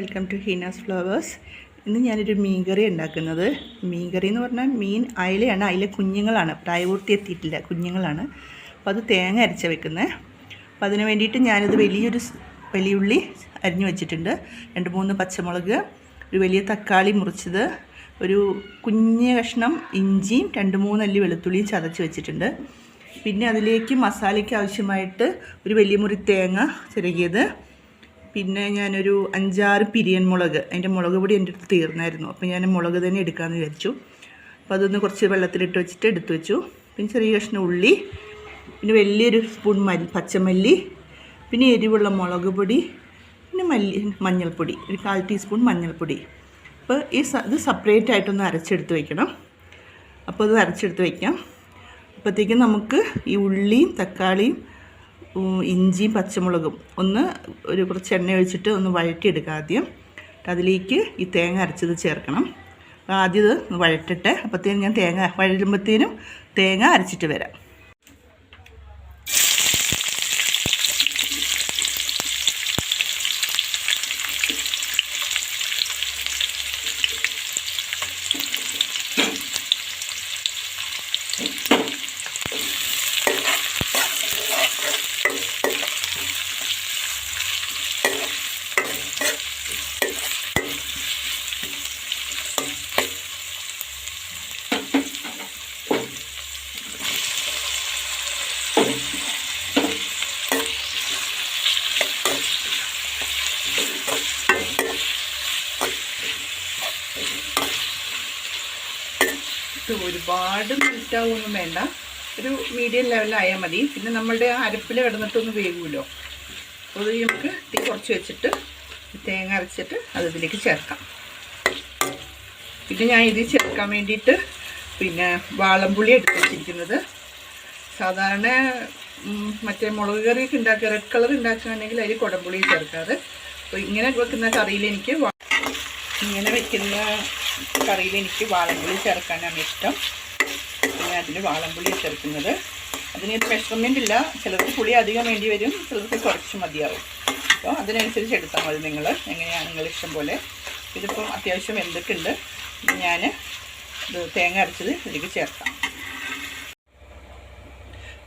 Welcome to Heena's flowers. ഇന്ന് ഞാനൊരു മീൻകറി ഉണ്ടാക്കുന്നത്. മീൻകറി എന്ന് പറഞ്ഞാൽ മീൻ അയിലയാണ്. അയില കുഞ്ഞുങ്ങളാണ്. പ്രായപൂർത്തി എത്തിയിട്ടില്ല. കുഞ്ഞുങ്ങളാണ്. അപ്പോൾ അത് തേങ്ങ അരച്ച വെക്കുന്നത് അപ്പോൾ അതിന് വേണ്ടിയിട്ട് ഞാനത് വലിയൊരു വലിയുള്ളി അരിഞ്ഞു വെച്ചിട്ടുണ്ട്. രണ്ട് മൂന്ന് പച്ചമുളക് ഒരു വലിയ തക്കാളി മുറിച്ചത് ഒരു കുഞ്ഞ് കഷ്ണം ഇഞ്ചിയും രണ്ട് മൂന്നല്ലി വെളുത്തുള്ളിയും ചതച്ച് വെച്ചിട്ടുണ്ട്. പിന്നെ അതിലേക്ക് മസാലയ്ക്ക് ആവശ്യമായിട്ട് ഒരു വലിയ മുറി തേങ്ങ ചിരകിയത്. പിന്നെ ഞാനൊരു അഞ്ചാറ് പിരിയൻ മുളക് അതിന്റെ മുളക് പൊടി എന്റെ അടുത്ത് തീർന്നായിരുന്നു. അപ്പോൾ ഞാൻ മുളക് തന്നെ എടുക്കാമെന്ന് വിചാരിച്ചു. അപ്പോൾ അതൊന്ന് കുറച്ച് വെള്ളത്തിലിട്ട് വെച്ചിട്ട് എടുത്തു വെച്ചു. പിന്നെ ചെറിയ കഷ്ണം ഉള്ളി പിന്നെ വലിയൊരു സ്പൂൺ മല്ലി പച്ചമല്ലി പിന്നെ എരിവുള്ള മുളക് പൊടി പിന്നെ മല്ലി മഞ്ഞൾപ്പൊടി ഒരു കാൽ ടീസ്പൂൺ മഞ്ഞൾപ്പൊടി. അപ്പോൾ ഈ ഇത് സെപ്പറേറ്റ് ആയിട്ടൊന്ന് അരച്ചെടുത്ത് വയ്ക്കണം അപ്പോൾ അത് അരച്ചെടുത്ത് വയ്ക്കാം അപ്പോഴത്തേക്കും നമുക്ക് ഈ ഉള്ളിയും തക്കാളിയും ഇഞ്ചിയും പച്ചമുളകും ഒന്ന് ഒരു കുറച്ച് എണ്ണ ഒഴിച്ചിട്ട് ഒന്ന് വഴറ്റിയെടുക്കുക ആദ്യം. അതിലേക്ക് ഈ തേങ്ങ അരച്ചത് ചേർക്കണം. ആദ്യം ഇത് വഴറ്റട്ടെ അപ്പോഴത്തേനും ഞാൻ തേങ്ങ വഴരുമ്പോഴത്തേനും തേങ്ങ അരച്ചിട്ട് വരാം. ഇത് ഒരുപാട് മെൽറ്റാവൊന്നും വേണ്ട. ഒരു മീഡിയം ലെവലായാൽ മതി. പിന്നെ നമ്മളുടെ അരപ്പിൽ കിടന്നിട്ടൊന്ന് വേകുമല്ലോ അപ്പോൾ നമുക്ക് തീ കുറച്ച് വെച്ചിട്ട് തേങ്ങ അരച്ചിട്ട് അത് ഇതിലേക്ക് ചേർക്കാം. പിന്നെ ഞാൻ ഇതിൽ ചേർക്കാൻ വേണ്ടിയിട്ട് പിന്നെ വാളംപുളി എടുത്ത് വെച്ചിരിക്കുന്നത്. സാധാരണ മറ്റേ മുളക് കറിയൊക്കെ ഉണ്ടാക്കുക റെഡ് കളർ ഉണ്ടാക്കുകയാണെങ്കിൽ അതിൽ കുടംപുളി ചേർക്കാറ്. അപ്പോൾ ഇങ്ങനെ വെക്കുന്ന കറിയിൽ എനിക്ക് ഇങ്ങനെ വെക്കുന്ന കറിയിൽ എനിക്ക് വാളംപുളി ചേർക്കാനാണ് ഇഷ്ടം. പിന്നെ അതിൽ വാളംപുളി ചേർക്കുന്നത്. അതിന് മെഷർമെന്റ് ഇല്ല. ചിലർക്ക് പുളി അധികം വേണ്ടി വരും ചിലർക്ക് കുറച്ച് മതിയാവും. അപ്പോൾ അതിനനുസരിച്ച് എടുത്താൽ മതി നിങ്ങൾ എങ്ങനെയാണ് നിങ്ങൾ ഇഷ്ടം പോലെ. ഇതിപ്പം അത്യാവശ്യം എന്തൊക്കെയുണ്ട് ഞാൻ ഇത് തേങ്ങ അരച്ചത് ഇതിലേക്ക് ചേർക്കാം.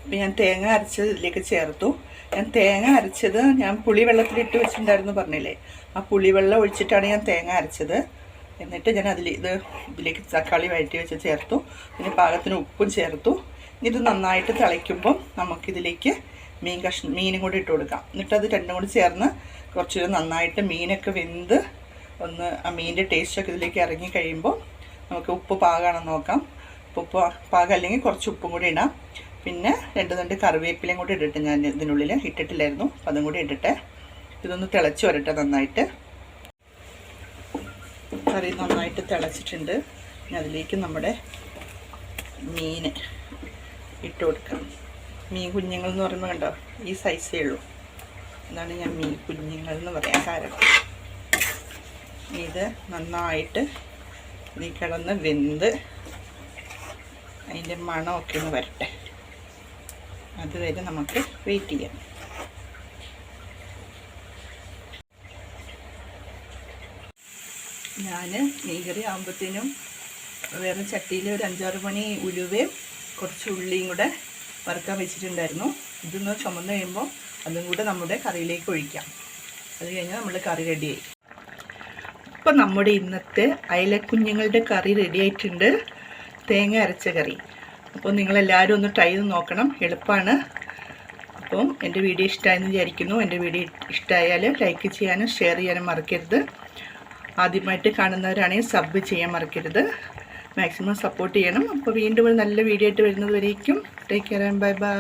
അപ്പം ഞാൻ തേങ്ങ അരച്ചത് ഇതിലേക്ക് ചേർത്തു. ഞാൻ തേങ്ങ അരച്ചത് ഞാൻ പുളി വെള്ളത്തിലിട്ട് വെച്ചിട്ടുണ്ടായിരുന്നു പറഞ്ഞില്ലേ? ആ പുളിവെള്ളം ഒഴിച്ചിട്ടാണ് ഞാൻ തേങ്ങ അരച്ചത്. എന്നിട്ട് ഞാൻ അതിൽ ഇത് ഇതിലേക്ക് തക്കാളി വഴറ്റി വെച്ച് ചേർത്തു. പിന്നെ പാകത്തിന് ഉപ്പും ചേർത്തു. ഇത് നന്നായിട്ട് തിളയ്ക്കുമ്പം നമുക്കിതിലേക്ക് മീൻ കഷ് മീനും കൂടി ഇട്ട് കൊടുക്കാം. എന്നിട്ട് അത് രണ്ടും കൂടി ചേർന്ന് കുറച്ച് നന്നായിട്ട് മീനൊക്കെ വെന്ത് ഒന്ന് ആ മീനിന്റെ ടേസ്റ്റൊക്കെ ഇതിലേക്ക് ഇറങ്ങി കഴിയുമ്പോൾ നമുക്ക് ഉപ്പ് പാകമാണെന്ന് നോക്കാം. ഉപ്പ് പാകം അല്ലെങ്കിൽ കുറച്ച് ഉപ്പും കൂടി ഇടാം. പിന്നെ രണ്ട് രണ്ട് കറിവേപ്പിലയും കൂടി ഇട്ടിട്ട് ഞാൻ ഇതിനുള്ളിൽ ഇട്ടിട്ടില്ലായിരുന്നു. അപ്പം അതും കൂടി ഇട്ടിട്ട് ഇതൊന്ന് തിളച്ച് വരട്ടെ നന്നായിട്ട്. കറി നന്നായിട്ട് തിളച്ചിട്ടുണ്ട്. ഇനി അതിലേക്ക് നമ്മുടെ മീൻ ഇട്ട് കൊടുക്കാം. മീൻ കുഞ്ഞുങ്ങൾ എന്ന് പറയുമ്പോൾ കണ്ടോ? ഈ സൈസേ ഉള്ളൂ. അതാണ് ഞാൻ മീൻ കുഞ്ഞുങ്ങൾ എന്ന് പറയാൻ കാരണം. ഇത് നന്നായിട്ട് നീ കിടന്ന് വെന്ത് അതിന്റെ മണമൊക്കെ ഒന്ന് വരട്ടെ. അതുവരെ നമുക്ക് വെയിറ്റ് ചെയ്യാം. ഞാൻ മീൻകറി ആകുമ്പോഴത്തേനും വേറെ ചട്ടിയിൽ ഒരു അഞ്ചാറ് മണി ഉലുവയും കുറച്ച് ഉള്ളിയും കൂടെ വറുക്കാൻ വെച്ചിട്ടുണ്ടായിരുന്നു. ഇതൊന്ന് ചുമന്ന് കഴിയുമ്പോൾ അതും കൂടെ നമ്മുടെ കറിയിലേക്ക് ഒഴിക്കാം. അത് കഴിഞ്ഞാൽ നമ്മൾ കറി റെഡിയായി ഇപ്പം നമ്മുടെ ഇന്നത്തെ അയലക്കുഞ്ഞുങ്ങളുടെ കറി റെഡി ആയിട്ടുണ്ട്. തേങ്ങ അരച്ച കറി. അപ്പോൾ നിങ്ങളെല്ലാവരും ഒന്ന് ട്രൈ ചെയ്ത് നോക്കണം. എളുപ്പമാണ് അപ്പം എന്റെ വീഡിയോ ഇഷ്ടമായെന്ന് വിചാരിക്കുന്നു. എന്റെ വീഡിയോ ഇഷ്ടമായാൽ ലൈക്ക് ചെയ്യാനും ഷെയർ ചെയ്യാനും മറക്കരുത്. ആദ്യമായിട്ട് കാണുന്നവരാണെങ്കിൽ സബ് ചെയ്യാൻ മറക്കരുത്. മാക്സിമം സപ്പോർട്ട് ചെയ്യണം. അപ്പോൾ വീണ്ടും ഒരു നല്ല വീഡിയോ ആയിട്ട് വരുന്നത് വരേക്കും. Take care and bye bye